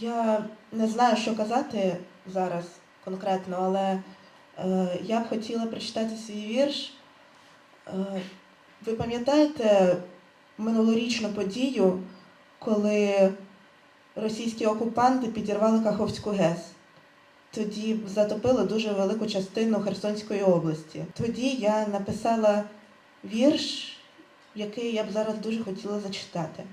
Я не знаю, що казати зараз конкретно, але е, я б хотіла прочитати свій вірш. Е, ви пам'ятаєте минулорічну подію, коли російські окупанти підірвали Каховську ГЕС? Тоді затопило дуже велику частину Херсонської області. Тоді я написала вірш, який я б зараз дуже хотіла зачитати.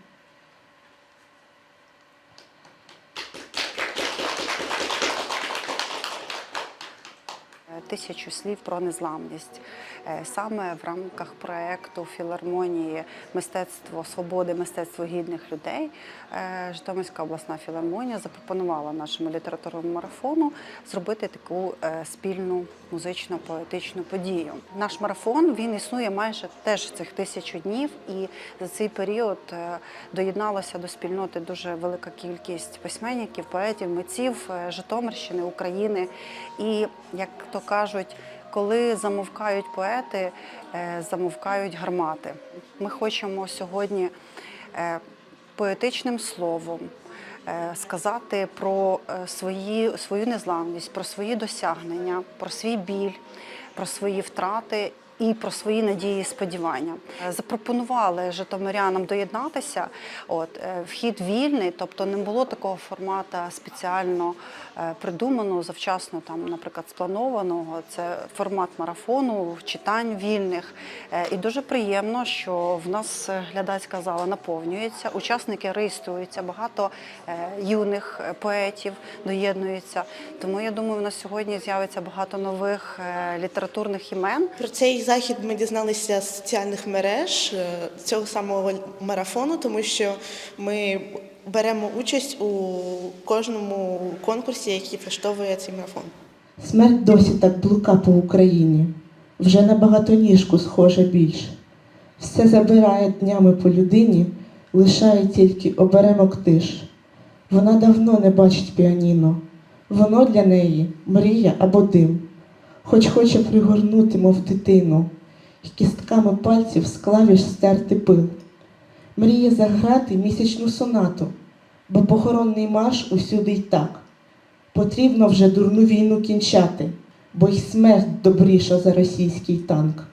Тисячу слів про незламність Е, саме в рамках проекту філармонії Мистецтво свободи, мистецтво гідних людей. е, Житомирська обласна філармонія запропонувала нашому літературному марафону зробити таку е, спільну музично поетичну подію. Наш марафон він існує майже теж цих тисячу днів, і за цей період доєдналося до спільноти дуже велика кількість письменників, поетів, митців Житомирщини, України. І як то кажуть, коли замовкають поети, е, замовкають гармати. Ми хочемо сьогодні е, поетичним словом е, сказати про свої, свою незламність, про свої досягнення, про свій біль, про свої втрати. І про свої надії і сподівання Е, запропонували житомирянам доєднатися. От е, вхід вільний, тобто не було такого формату спеціально е, придуманого, завчасно там, наприклад, спланованого. Це формат марафону, читань вільних. І дуже приємно, що в нас глядацька зала наповнюється, учасники реєструються, багато юних поетів доєднуються. Тому я думаю, у нас сьогодні з'явиться багато нових літературних імен. Про цей захід ми дізналися з соціальних мереж е, цього самого марафону, тому що ми беремо участь у кожному конкурсі, який влаштовує цей марафон. Смерть досі так блука по Україні, вже на багатоніжку схожа більш. Все забирає днями по людині, лишає тільки оберемок тиш. Вона давно не бачить піаніно, воно для неї мрія або дим, хоч хоче пригорнути, мов дитину, і кістками пальців з клавіш стерти пил. Мріє заграти місячну сонату, бо похоронний марш усюди й так. Потрібно вже дурну війну кінчати, бо й смерть добріша за російський танк.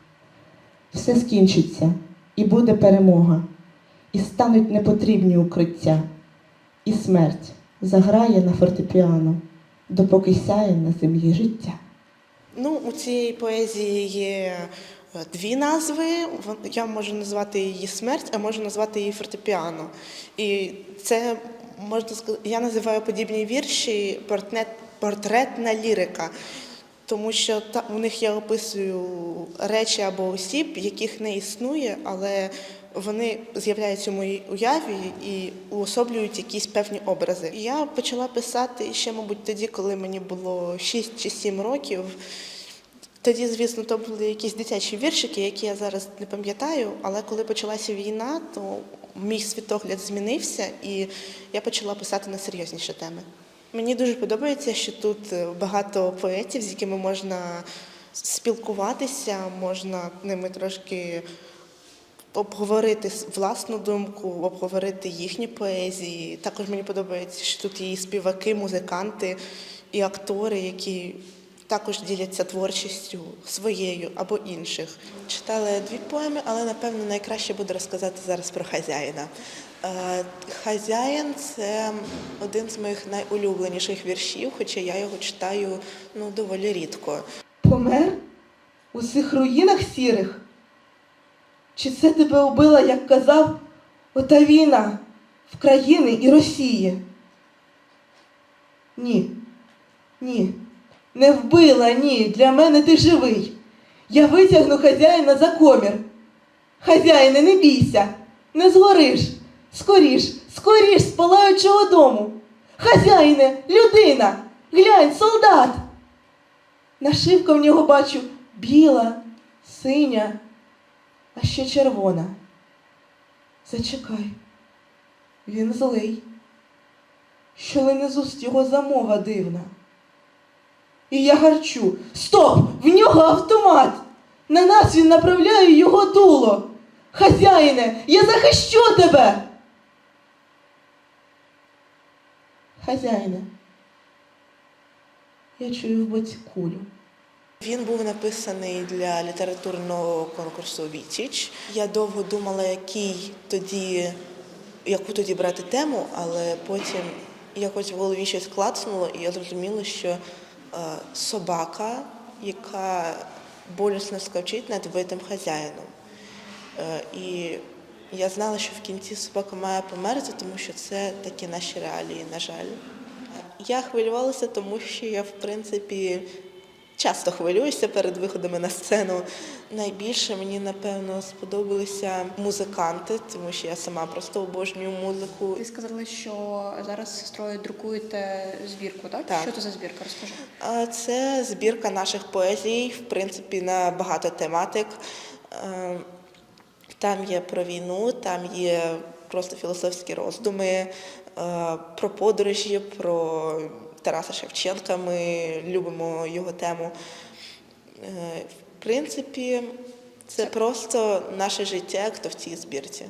Все скінчиться, і буде перемога, і стануть непотрібні укриття, і смерть заграє на фортепіано, допоки сяє на землі життя. Ну, у цієї поезії є е, дві назви. Я можу назвати її смерть, а можу назвати її фортепіано. І це можна сказати, я називаю подібні вірші портрет, портретна лірика. Тому що та, у них я описую речі або осіб, яких не існує, але вони з'являються у моїй уяві і уособлюють якісь певні образи. Я почала писати ще, мабуть, тоді, коли мені було 6 чи 7 років. Тоді, звісно, то були якісь дитячі віршики, які я зараз не пам'ятаю, але коли почалася війна, то мій світогляд змінився і я почала писати на серйозніші теми. Мені дуже подобається, що тут е, багато поетів, з якими можна спілкуватися, можна ними трошки обговорити власну думку, обговорити їхні поезії. Також мені подобається, що тут є і співаки, музиканти, і актори, які також діляться творчістю своєю або інших. Читала дві поеми, але напевно найкраще буде розказати зараз про хазяїна. Е, Хазяїн це один з моїх найулюбленіших віршів, хоча я його читаю ну, доволі рідко. Помер у цих руїнах сірих? Чи це тебе убила, як казав, ота війна в країни і Росії? Ні, ні, не вбила, ні. Для мене ти живий. Я витягну хазяїна за комір. Хазяїне, не бійся, не згориш. Скоріш, скоріш з палаючого дому. Хазяїне, людина, глянь, солдат. Нашивка в нього бачу біла, синя, а ще червона. Зачекай, він злий, що лине з уст його замова дивна. І я гарчу. Стоп! В нього автомат! На нас він направляє його дуло. Хазяїне, я захищу тебе. Хазяїне. Я чую в боці кулю. Він був написаний для літературного конкурсу Вітіч. Я довго думала, який тоді, яку тоді брати тему, але потім якось в голові щось клацнуло, і я зрозуміла, що е, собака, яка болісно скавчить над вбитим хазяїном. Е, і я знала, що в кінці собака має померти, тому що це такі наші реалії, на жаль. Я хвилювалася, тому що я, в принципі, часто хвилююся перед виходами на сцену. Найбільше мені, напевно, сподобалися музиканти, тому що я сама просто обожнюю музику. Ви сказали, що зараз сестрою друкуєте збірку, так? Так. Що це за збірка? Розкажи. Це збірка наших поезій, в принципі, на багато тематик. Там є про війну, там є просто філософські роздуми, про подорожі, про Тараса Шевченка. Ми любимо його тему. Е, В принципі, це просто наше життя, як то в цій збірці.